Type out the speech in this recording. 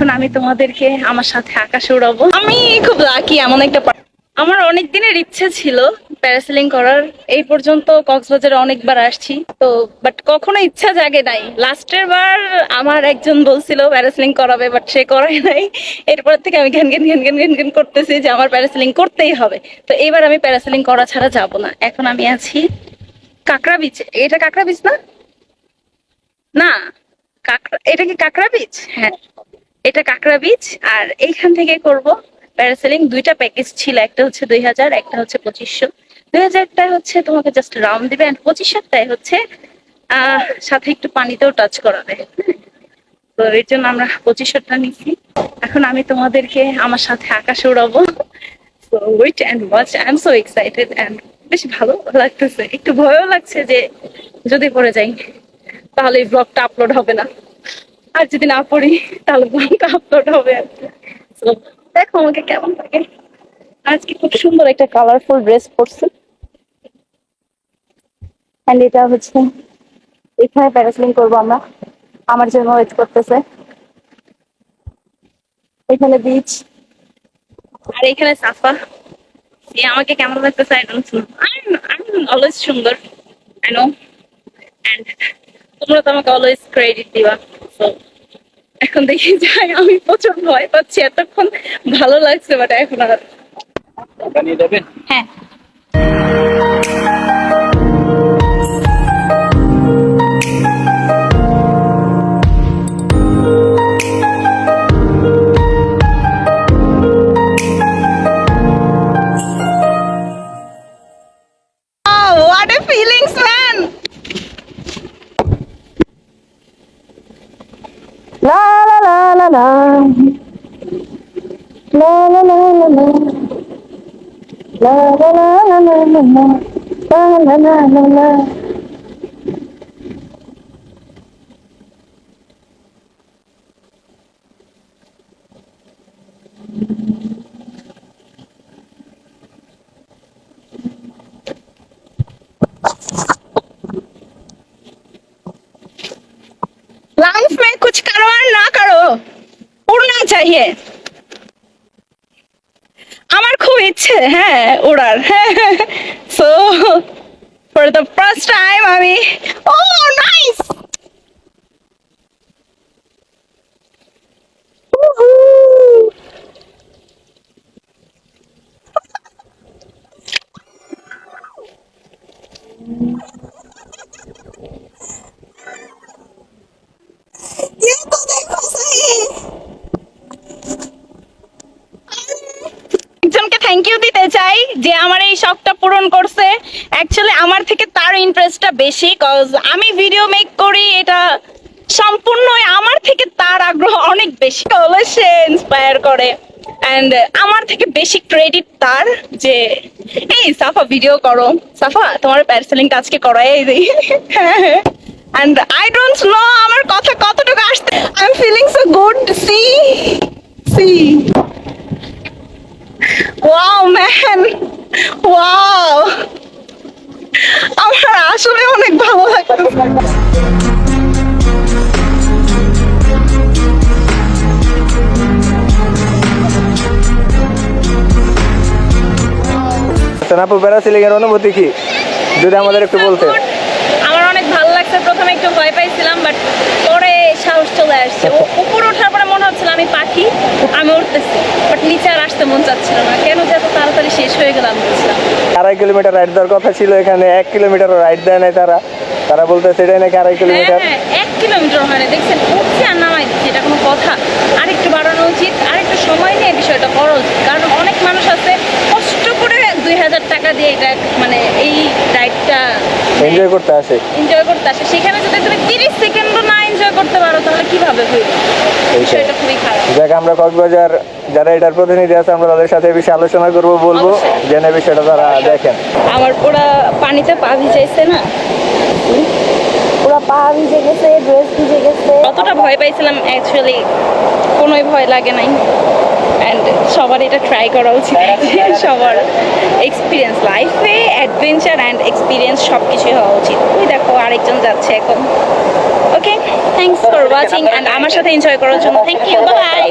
এখন আমি তোমাদেরকে আমার সাথে আকাশে উড়াবো। আমি খুব লাকি এমন একটা আমার অনেক দিনের ইচ্ছে ছিল প্যারাসেলিং করার। এই পর্যন্ত কক্সবাজারে অনেকবার আসছি, তো বাট কখনো ইচ্ছা জাগে নাই। লাস্টের বার আমার একজন বলছিল প্যারাসেলিং করাবে বাট সে করাই নাই। এরপর থেকে আমি ঘ্যান ঘ্যান ঘ্যান ঘ্যান ঘ্যান ঘ্যান করতেছি যে আমার প্যারাসেলিং করতেই হবে। তো এবার আমি প্যারাসেলিং করা ছাড়া যাব না। এখন আমি আছি কাঁকড়া বিচ এটা কাঁকড়া বিচ না? না, কাঁকড়া এটা কি কাঁকড়া বিচ হ্যাঁ। এটা কাঁকড়া বিচ আর এইখান থেকে করব প্যারাসেলিং। দুইটা প্যাকেজ ছিল, একটা হচ্ছে দুই হাজার, একটা হচ্ছে পঁচিশশো। দুই হাজারটায় হচ্ছে তোমাকে জাস্ট রাউন্ড দিবে অ্যান্ড পঁচিশশোটায় হচ্ছে সাথে একটু পানিতেও টাচ করাবে। তো এর জন্য আমরা পঁচিশশোটা নিচ্ছি। এখন আমি তোমাদেরকে আমার সাথে আকাশে উড়াবো। So wait and watch I am so excited and বেশ ভালো লাগতেছে। একটু ভয়ও লাগছে যে যদি পড়ে যাই, তাহলে এই ব্লগটা আপলোড হবে না। আর যদি না পড়ি, তাহলে আপলোড হবে আর। দেখো আমাকে কেমন লাগে। আজকে খুব সুন্দর একটা কালারফুল ড্রেস পরছি। এন্ড এটা হচ্ছে, এখানে প্যারাসেলিং করব আমরা। আমার জন্য ওয়েট করতেছে। এখানে বিচ আর এখানে সাফা। এ, আমাকে কেমন লাগতেছে I don't know I I always সুন্দর আই নো এন্ড তোমরা তো আমাকে অলওয়েজ ক্রেডিট দিবা। সো এখন দেখি যাই আমি প্রচুর ভয় পাচ্ছি এতক্ষণ ভালো লাগছে বাট এখন আর বানিয়ে দেবেন হ্যাঁ। La la la la. La la la la la. La la la la la la la. Life में कुछ करो ना करो चाहिए আমার খুব ইচ্ছে হ্যাঁ ওড়ার so for the first time আমি ও নাইস ये যে আমার এই শখটা পূরণ করছে অ্যাকচুয়ালি আমার থেকে তার ইন্টারেস্টটা বেশি কজ আমি ভিডিও মেক করি, এটা সম্পূর্ণ আমার থেকে তার আগ্রহ অনেক বেশি। অলওয়েজ সে ইন্সপায়ার করে অ্যান্ড আমার থেকে বেশি ক্রেডিট তার যে, এই সাফা ভিডিও করো। সাফা, তোমার প্যারসেলিংটা আজকে করাই দিই। অ্যান্ড আই ডোন্ট নো আমার কথা কতটুকু আসতে I am feeling so good see see wow man wow আমার আসলে অনেক ভালো লাগতো সোনাপুর বেড়া এর অনুভূতি কি? যদি আমাদের একটু বলতে আমার অনেক ভালো লাগছে প্রথমে একটু ভয় পাইছিলাম বাট পরে সাহস চলে আসছে ও উপর ওঠার পরে মনে হচ্ছিল আমি পাখি আমি উঠতেছি বাট নিচে আর আসতে মন চাচ্ছিল না কেন যে এত তাড়াতাড়ি শেষ হয়ে গেলাম বুঝলাম আড়াই কিলোমিটার রাইড দেওয়ার কথা ছিল এখানে এক কিলোমিটার রাইড দেয় নাই তারা। তারা বলতে সেটাই নাকি আড়াই হ্যাঁ কিলোমিটার। হ্যাঁ এক কিলোমিটার হয় না দেখছেন উঠছি আর নামাই দিচ্ছি এটা কোনো কথা আর একটু বাড়ানো উচিত আর একটু সময় নিয়ে বিষয়টা করা উচিত কারণ অনেক মানুষ আছে কষ্ট করে দুই হাজার টাকা দিয়ে এটা মানে এই রাইডটা এনজয় করতে আসে। এনজয় করতে আসে। সেখানে যদি তুমি তিরিশ সেকেন্ডও না এনজয় করতে পারো তাহলে কীভাবে হইবে? বিষয়টা খুবই খারাপ। যাক আমরা কক্সবাজার যারা এটার প্রতিনিধি আছে আমরা তাদের সাথে বেশি আলোচনা করব বলব। জেনে বিষয়টা তারা দেখেন। আমার পুরা পানিতে পা ভিজাইছে না? পুরো পা ভিজে গেছে ড্রেস ভিজে গেছে। কতটা ভয় পাইছিলাম অ্যাকচুয়ালি কোনোই ভয় লাগে নাই। অ্যান্ড সবার এটা ট্রাই করা উচিত। সবার এক্সপিরিয়েন্স লাইফে অ্যাডভেঞ্চার অ্যান্ড এক্সপিরিয়েন্স সব কিছুই হওয়া উচিত। ওই দেখো, আরেকজন যাচ্ছে এখন। Okay thanks for watching and আমার সাথে এনজয় করার জন্য। Thank you by